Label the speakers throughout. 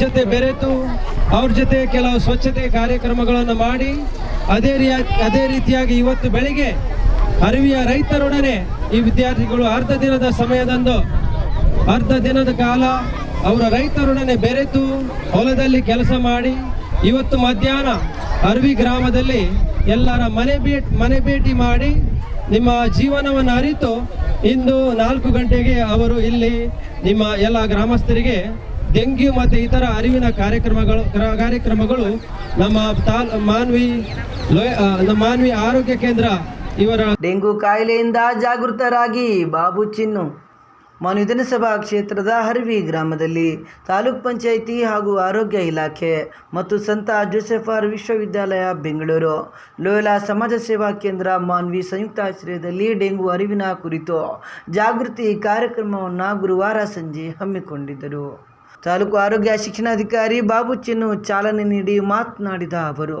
Speaker 1: ಜೊತೆ ಬೆರೆತು ಅವ್ರ ಜೊತೆ ಕೆಲವು ಸ್ವಚ್ಛತೆ ಕಾರ್ಯಕ್ರಮಗಳನ್ನು ಮಾಡಿ ಅದೇ ಅದೇ ರೀತಿಯಾಗಿ ಇವತ್ತು ಬೆಳಿಗ್ಗೆ ಅರಿವಿಯ ರೈತರೊಡನೆ ಈ ವಿದ್ಯಾರ್ಥಿಗಳು ಅರ್ಧ ದಿನದ ಸಮಯದಂದು ಅರ್ಧ ದಿನದ ಕಾಲ ಅವರ ರೈತರೊಡನೆ ಬೆರೆತು ಹೊಲದಲ್ಲಿ ಕೆಲಸ ಮಾಡಿ ಇವತ್ತು ಮಧ್ಯಾಹ್ನ ಅರವಿ ಗ್ರಾಮದಲ್ಲಿ ಎಲ್ಲರ ಮನೆ ಭೇಟ್, ಮನೆ ಭೇಟಿ ಮಾಡಿ ನಿಮ್ಮ ಜೀವನವನ್ನು ಅರಿತು ಇಂದು ನಾಲ್ಕು ಗಂಟೆಗೆ ಅವರು ಇಲ್ಲಿ ನಿಮ್ಮ ಎಲ್ಲ ಗ್ರಾಮಸ್ಥರಿಗೆ ಡೆಂಗ್ಯೂ ಮತ್ತು ಇತರ ಅರಿವಿನ ಕಾರ್ಯಕ್ರಮಗಳು ಕ್ರ- ಕಾರ್ಯಕ್ರಮಗಳು ನಮ್ಮ ತಾಲ್ ಮಾನ್ವಿ ಮಾನ್ವಿ ಆರೋಗ್ಯ ಕೇಂದ್ರ ಇವರ
Speaker 2: ಡೆಂಗು ಕಾಯಿಲೆಯಿಂದ ಜಾಗೃತರಾಗಿ ಬಾಬು ಚಿನ್ನು ಮಾನು ವಿಧಾನಸಭಾ ಕ್ಷೇತ್ರದ ಹರ್ವಿ ಗ್ರಾಮದಲ್ಲಿ ತಾಲೂಕ್ ಪಂಚಾಯಿತಿ ಹಾಗೂ ಆರೋಗ್ಯ ಇಲಾಖೆ ಮತ್ತು ಸಂತ ಜೋಸೆಫರ್ ವಿಶ್ವವಿದ್ಯಾಲಯ, ಬೆಂಗಳೂರು. ಲೋಯಲಾ ಸಮಾಜ ಸೇವಾ ಕೇಂದ್ರ ಮಾನ್ವಿ ಸಂಯುಕ್ತ ಆಶ್ರಯದಲ್ಲಿ ಡೆಂಗು ಅರಿವಿನ ಕುರಿತು ಜಾಗೃತಿ ಕಾರ್ಯಕ್ರಮವನ್ನು ಗುರುವಾರ ಸಂಜೆ ಹಮ್ಮಿಕೊಂಡಿದ್ದರು. ತಾಲೂಕು ಆರೋಗ್ಯ ಶಿಕ್ಷಣಾಧಿಕಾರಿ ಬಾಬು ಚಿನ್ನು ಚಾಲನೆ ನೀಡಿ ಮಾತನಾಡಿದ ಅವರು,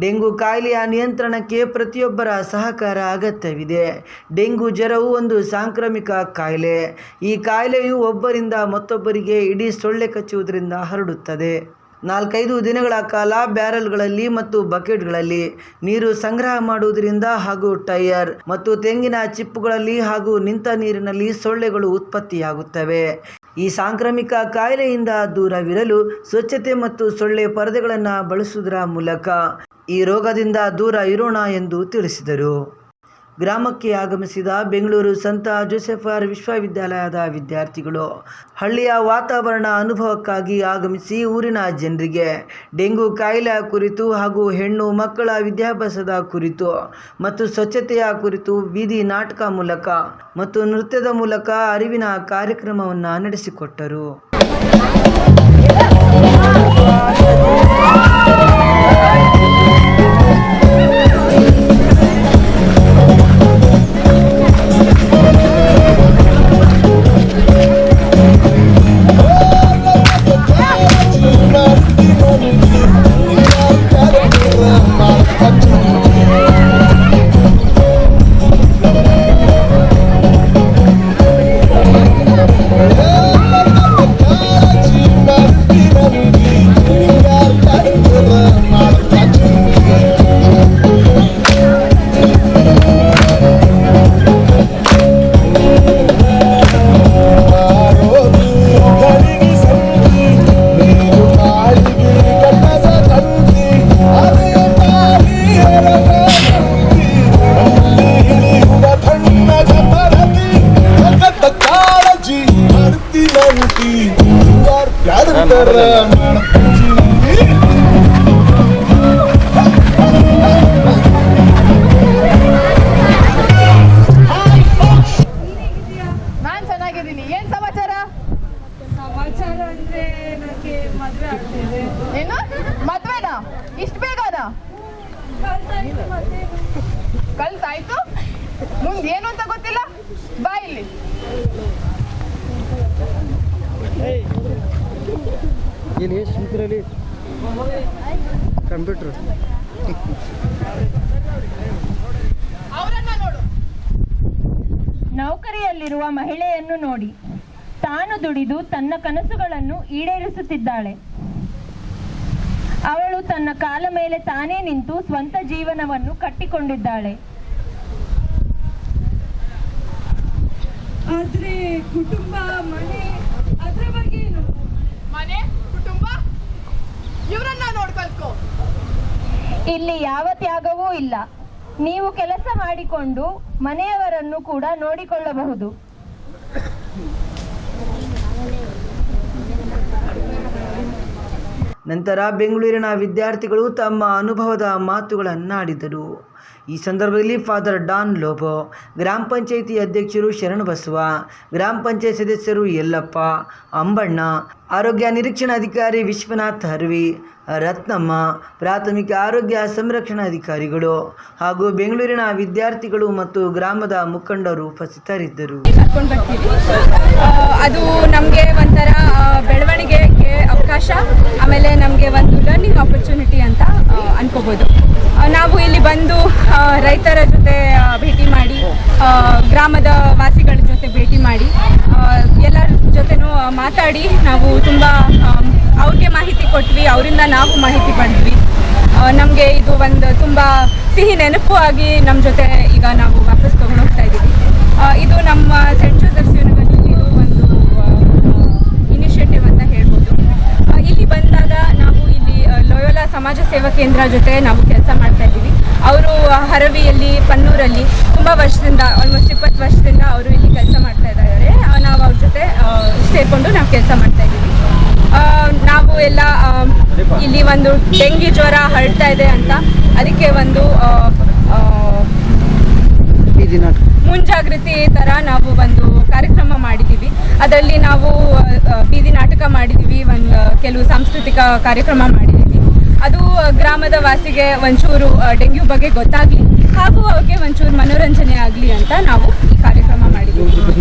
Speaker 2: ಡೆಂಗು ಕಾಯಿಲೆಯ ನಿಯಂತ್ರಣಕ್ಕೆ ಪ್ರತಿಯೊಬ್ಬರ ಸಹಕಾರ ಅಗತ್ಯವಿದೆ. ಡೆಂಗು ಜ್ವರವು ಒಂದು ಸಾಂಕ್ರಾಮಿಕ ಕಾಯಿಲೆ. ಈ ಕಾಯಿಲೆಯು ಒಬ್ಬರಿಂದ ಮತ್ತೊಬ್ಬರಿಗೆ ಇಡೀ ಸೊಳ್ಳೆ ಕಚ್ಚುವುದರಿಂದ ಹರಡುತ್ತದೆ. ನಾಲ್ಕೈದು ದಿನಗಳ ಕಾಲ ಬ್ಯಾರಲ್ಗಳಲ್ಲಿ ಮತ್ತು ಬಕೆಟ್ಗಳಲ್ಲಿ ನೀರು ಸಂಗ್ರಹ ಮಾಡುವುದರಿಂದ ಹಾಗೂ ಟೈರ್ ಮತ್ತು ತೆಂಗಿನ ಚಿಪ್ಪುಗಳಲ್ಲಿ ಹಾಗೂ ನಿಂತ ನೀರಿನಲ್ಲಿ ಸೊಳ್ಳೆಗಳು ಉತ್ಪತ್ತಿಯಾಗುತ್ತವೆ. ಈ ಸಾಂಕ್ರಾಮಿಕ ಕಾಯಿಲೆಯಿಂದ ದೂರವಿರಲು ಸ್ವಚ್ಛತೆ ಮತ್ತು ಸೊಳ್ಳೆ ಪರದೆಗಳನ್ನು ಬಳಸುವುದರ ಮೂಲಕ ಈ ರೋಗದಿಂದ ದೂರ ಇರೋಣ ಎಂದು ತಿಳಿಸಿದರು. ಗ್ರಾಮಕ್ಕೆ ಆಗಮಿಸಿದ ಬೆಂಗಳೂರು ಸಂತ ಜೋಸೆಫರ್ ವಿಶ್ವವಿದ್ಯಾಲಯದ ವಿದ್ಯಾರ್ಥಿಗಳು ಹಳ್ಳಿಯ ವಾತಾವರಣ ಅನುಭವಕ್ಕಾಗಿ ಆಗಮಿಸಿ ಊರಿನ ಜನರಿಗೆ ಡೆಂಗು ಕಾಯಿಲೆ ಕುರಿತು ಹಾಗೂ ಹೆಣ್ಣು ಮಕ್ಕಳ ವಿದ್ಯಾಭ್ಯಾಸದ ಕುರಿತು ಮತ್ತು ಸ್ವಚ್ಛತೆಯ ಕುರಿತು ಬೀದಿ ನಾಟಕ ಮೂಲಕ ಮತ್ತು ನೃತ್ಯದ ಮೂಲಕ ಅರಿವಿನ ಕಾರ್ಯಕ್ರಮವನ್ನು ನಡೆಸಿಕೊಟ್ಟರು.
Speaker 3: ನಾನ್ ಚೆನ್ನಾಗಿದ್ದೀನಿ. ಏನ್ ಸಮಾಚಾರ?
Speaker 4: ಸಮಾಚಾರ ಅಂದ್ರೆ ನನಗೆ ಮದುವೆ ಆಗ್ತಿದೆ.
Speaker 3: ಏನು? ಮದ್ವೆನಾ? ಇಷ್ಟ ಬೇಗನಾ?
Speaker 4: ಕಲ್ತಾಯ್ತು?
Speaker 3: ಮುಂದೆ ಏನು ಅಂತ ಗೊತ್ತಿಲ್ಲ? ಬಾ ಇಲ್ಲಿ.
Speaker 2: ಇಲ್ಲಿ ಶಂಕರಲ್ಲಿ ಕಂಪ್ಯೂಟ್ರ್.
Speaker 3: ಅವರನ್ನ ನೋಡು.
Speaker 5: ನೌಕರಿಯಲ್ಲಿರುವ ಮಹಿಳೆಯನ್ನು ನೋಡಿ. ತಾನು ದುಡಿದು ತನ್ನ ಕನಸುಗಳನ್ನು ಈಡೇರಿಸುತ್ತಿದ್ದಾಳೆ. ಅವಳು ತನ್ನ ಕಾಲ ಮೇಲೆ ತಾನೇ ನಿಂತು ಸ್ವಂತ ಜೀವನವನ್ನು ಕಟ್ಟಿಕೊಂಡಿದ್ದಾಳೆ.
Speaker 4: ಆದ್ರೆ ಕುಟುಂಬ ಮನೆ ಏನು
Speaker 3: ಮನೆ ಕುಟುಂಬ? ಇವರನ್ನ
Speaker 5: ಇಲ್ಲಿ ಯಾವ ತ್ಯಾಗವೂ ಇಲ್ಲ. ನೀವು ಕೆಲಸ ಮಾಡಿಕೊಂಡು ಮನೆಯವರನ್ನು ಕೂಡ ನೋಡಿಕೊಳ್ಳಬಹುದು.
Speaker 2: ನಂತರ ಬೆಂಗಳೂರಿನ ವಿದ್ಯಾರ್ಥಿಗಳು ತಮ್ಮ ಅನುಭವದ ಮಾತುಗಳನ್ನಾಡಿದರು. ಈ ಸಂದರ್ಭದಲ್ಲಿ ಫಾದರ್ ಡಾನ್ ಲೋಬೋ, ಗ್ರಾಮ ಪಂಚಾಯಿತಿ ಅಧ್ಯಕ್ಷರು ಶರಣ ಬಸವ, ಗ್ರಾಮ ಪಂಚಾಯತ್ ಸದಸ್ಯರು ಯಲ್ಲಪ್ಪ, ಅಂಬಣ್ಣ, ಆರೋಗ್ಯ ನಿರೀಕ್ಷಣಾಧಿಕಾರಿ ವಿಶ್ವನಾಥ್ ಹರ್ವಿ, ರತ್ನಮ್ಮ, ಪ್ರಾಥಮಿಕ ಆರೋಗ್ಯ ಸಂರಕ್ಷಣಾ ಅಧಿಕಾರಿಗಳು ಹಾಗೂ ಬೆಂಗಳೂರಿನ ವಿದ್ಯಾರ್ಥಿಗಳು ಮತ್ತು ಗ್ರಾಮದ ಮುಖಂಡರು ಉಪಸ್ಥಿತರಿದ್ದರು.
Speaker 6: ಅದು ನಮಗೆ ಒಂಥರ ಬೆಳವಣಿಗೆಗೆ ಅವಕಾಶ, ಆಮೇಲೆ ನಮಗೆ ಒಂದು ಲರ್ನಿಂಗ್ ಆಪರ್ಚುನಿಟಿ ಅಂತ ಅನ್ಕೋಬೋದು. ನಾವು ಇಲ್ಲಿ ಬಂದು ರೈತರ ಜೊತೆ ಭೇಟಿ ಮಾಡಿ ಗ್ರಾಮದ ವಾಸಿಗಳ ಜೊತೆ ಭೇಟಿ ಮಾಡಿ ಎಲ್ಲರ ಜೊತೆನೂ ಮಾತಾಡಿ ನಾವು ತುಂಬ ಅವ್ರಿಗೆ ಮಾಹಿತಿ ಕೊಟ್ವಿ, ಅವರಿಂದ ನಾವು ಮಾಹಿತಿ ಪಡೆದ್ವಿ. ನಮಗೆ ಇದು ಒಂದು ತುಂಬ ಸಿಹಿ ನೆನಪು ಆಗಿ ನಮ್ಮ ಜೊತೆ ಈಗ ನಾವು ವಾಪಸ್ ತಗೊಂಡು ಹೋಗ್ತಾ ಇದ್ದೀವಿ ಇದು ನಮ್ಮ ಸೆಂಟ್ ಜೋಸೆಫ್ಸ್ ಯೂನಿವರ್ಸಿಟಿ ಒಂದು ಇನಿಷಿಯೇಟಿವ್ ಅಂತ ಹೇಳ್ಬೋದು ಆ, ಇಲ್ಲಿ ಬಂದಾಗ ನಾವು ಇಲ್ಲಿ ಆ, ಲೋಯೋಲಾ ಸಮಾಜ ಸೇವಾ ಕೇಂದ್ರ ಜೊತೆ ನಾವು ಕೆಲಸ ಮಾಡ್ತಾ ಇದ್ದೀವಿ. ಅವರು ಹರವಿಯಲ್ಲಿ, ಪನ್ನೂರಲ್ಲಿ ತುಂಬ ವರ್ಷದಿಂದ ಆಲ್ಮೋಸ್ಟ್ ಇಪ್ಪತ್ತು ವರ್ಷದಿಂದ ಅವರು ಇಲ್ಲಿ ಕೆಲಸ ಮಾಡ್ತಾ ಇದ್ದಾರೆ. ನಾವು ಅವ್ರ ಜೊತೆ ಸೇರಿಕೊಂಡು ನಾವು ಕೆಲಸ ಮಾಡ್ತಾ ಇದ್ದೀವಿ. ನಾವು ಎಲ್ಲ ಇಲ್ಲಿ ಒಂದು ಡೆಂಗಿ ಜ್ವರ ಹರಡ್ತಾ ಇದೆ ಅಂತ ಅದಕ್ಕೆ ಒಂದು ಮುಂಜಾಗೃತಿ ಥರ ನಾವು ಒಂದು ಕಾರ್ಯಕ್ರಮ ಮಾಡಿದ್ದೀವಿ. ಅದರಲ್ಲಿ ನಾವು ಬೀದಿ ನಾಟಕ ಮಾಡಿದ್ದೀವಿ. ಒಂದು ಕೆಲವು ಸಾಂಸ್ಕೃತಿಕ ಕಾರ್ಯಕ್ರಮ ಮಾಡಿದ್ದೀವಿ. ಅದು ಗ್ರಾಮದ ವಾಸಿಗೆ ಒಂಚೂರು ಡೆಂಗ್ಯೂ ಬಗ್ಗೆ ಗೊತ್ತಾಗಲಿ, ಹಾಗೂ ಅವ್ರಿಗೆ ಒಂಚೂರು ಮನೋರಂಜನೆ ಆಗಲಿ ಅಂತ ನಾವು ಈ ಕಾರ್ಯಕ್ರಮ ಮಾಡಿದ್ದೀವಿ.